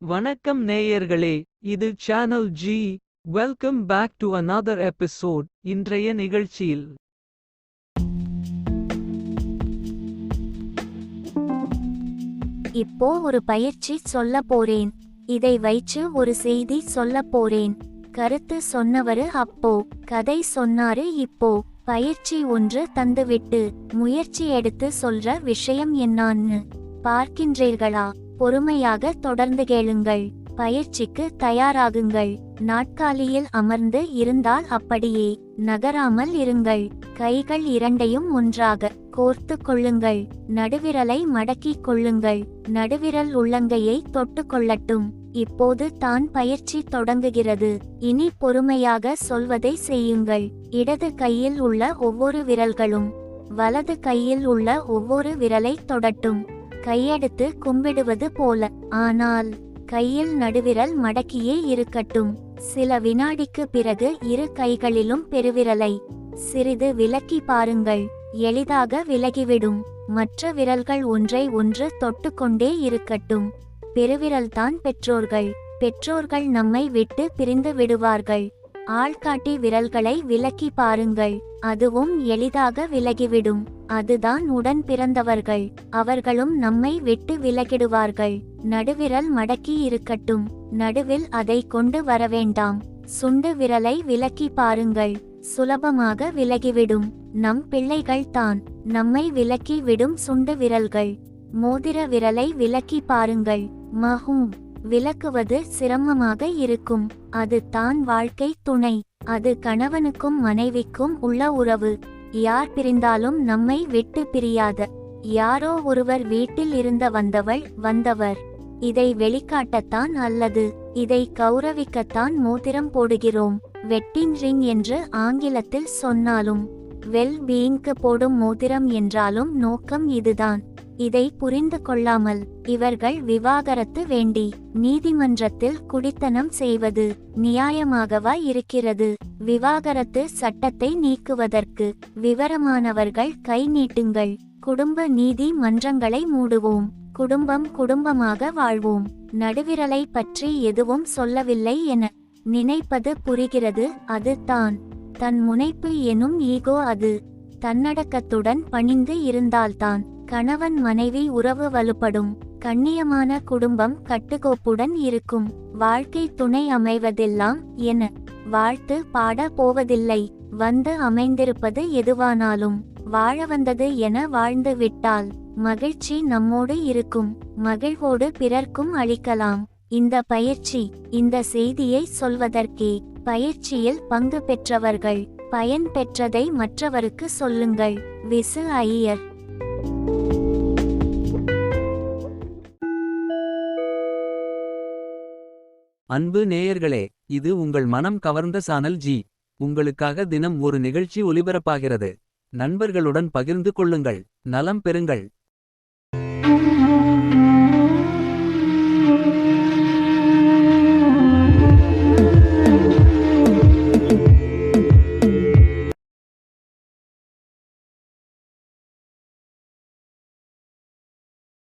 வணக்கம் நேயர்களே இது channel G welcome back to another episode இன்றைய நிகழ்ச்சியில். இப்போ ஒரு பயிற்சி சொல்ல போறேன். இதை வைச்சு ஒரு செய்தி சொல்ல போறேன். கருத்து சொன்னவரு அப்போ கதை சொன்னாரு இப்போ. பயிற்சி ஒன்று தந்துவிட்டு முயற்சி எடுத்து சொல்ற விஷயம் என்னான்னு பார்க்கின்றீர்களா? பொறுமையாக தொடர்ந்து கேளுங்கள். பயிற்சிக்கு தயாராகுங்கள். நாட்காலியில் அமர்ந்து இருந்தால் அப்படியே. நகராமல் இருங்கள். கைகள் இரண்டையும் ஒன்றாக கோர்த்து கொள்ளுங்கள். நடுவிரலை மடக்கிக் கொள்ளுங்கள். நடுவிரல் உள்ளங்கையை தொட்டு கொள்ளட்டும். இப்போது தான் பயிற்சி தொடங்குகிறது. இனி பொறுமையாக சொல்வதை செய்யுங்கள். இடது கையில் உள்ள ஒவ்வொரு விரல்களும் வலது கையில் உள்ள ஒவ்வொரு விரலை தொடட்டும். கையெடுத்து கும்பிடுவது போல. ஆனால் கையில் நடுவிரல் மடக்கியே இருக்கட்டும். சில வினாடிக்கு பிறகு இரு கைகளிலும் பெருவிரலை. சிறிது விலக்கி பாருங்கள். எளிதாக விலகிவிடும். மற்ற விரல்கள் ஒன்றை ஒன்று தொட்டுக்கொண்டே இருக்கட்டும். பெருவிரல்தான் பெற்றோர்கள். பெற்றோர்கள் நம்மை விட்டு பிரிந்து விடுவார்கள். ஆள்காட்டி விரல்களை விலக்கி பாருங்கள். அதுவும் எளிதாக விலகிவிடும். அதுதான் உடன் பிறந்தவர்கள். அவர்களும் நம்மை விட்டு விலகிடுவார்கள். நடுவிரல் மடக்கி இருக்கட்டும். நடுவில் அதை கொண்டு வரவேண்டாம். சுண்டு விரலை விலக்கி பாருங்கள். சுலபமாக விலகிவிடும். நம் பிள்ளைகள் தான். நம்மை விலக்கி விடும் சுண்டு விரல்கள். மோதிர விரலை விலக்கி பாருங்கள். மஹூம். விளக்குவது சிரமமாக இருக்கும். அது தான் வாழ்க்கை துணை. அது கணவனுக்கும் மனைவிக்கும் உள்ள உறவு. யார் பிரிந்தாலும் நம்மை விட்டு பிரியாத. யாரோ ஒருவர் வீட்டில் இருந்த வந்தவள் வந்தவர். இதை வெளிக்காட்டத்தான் அல்லது இதை கௌரவிக்கத்தான் மோதிரம் போடுகிறோம். வெட்டிங் ரிங் என்று ஆங்கிலத்தில் சொன்னாலும் வெல் பீயிங்க்கு போடும் மோதிரம் என்றாலும் நோக்கம் இதுதான். இதை புரிந்து கொள்ளாமல் இவர்கள் விவாகரத்து வேண்டி நீதிமன்றத்தில் குடித்தனம் செய்வது நியாயமாகவா இருக்கிறது? விவாகரத்து சட்டத்தை நீக்குவதற்கு விவரமானவர்கள் கை நீட்டுங்கள். குடும்ப நீதி மன்றங்களை மூடுவோம். குடும்பம் குடும்பமாக வாழ்வோம். நடுவிரலை பற்றி எதுவும் சொல்லவில்லை என நினைப்பது புரிகிறது. அது தான். தன் முனைப்பு எனும் ஈகோ அது. தன்னடக்கத்துடன் பணிந்து இருந்தால்தான். கணவன் மனைவி உறவு வலுப்படும். கண்ணியமான குடும்பம் கட்டுக்கோப்புடன் இருக்கும். வாழ்க்கை துணை அமைவதெல்லாம் என வாழ்த்து பாட போவதில்லை. வந்து அமைந்திருப்பது எதுவானாலும். வாழ வந்தது என வாழ்ந்து விட்டால் மகிழ்ச்சி நம்மோடு இருக்கும். மகிழ்வோடு பிறர்க்கும் அளிக்கலாம். இந்த பயிற்சி இந்த செய்தியை சொல்வதற்கே. பயிற்சியில் பங்கு பெற்றவர்கள் பயன் பெற்றதை மற்றவருக்கு சொல்லுங்கள். விசு ஐயர். அன்பு நேயர்களே இது உங்கள் மனம் கவர்ந்த சானல் ஜி. உங்களுக்காக தினம் ஒரு நிகழ்ச்சி ஒலிபரப்பாகிறது. நண்பர்களுடன் பகிர்ந்து கொள்ளுங்கள் நலம் பெறுங்கள்.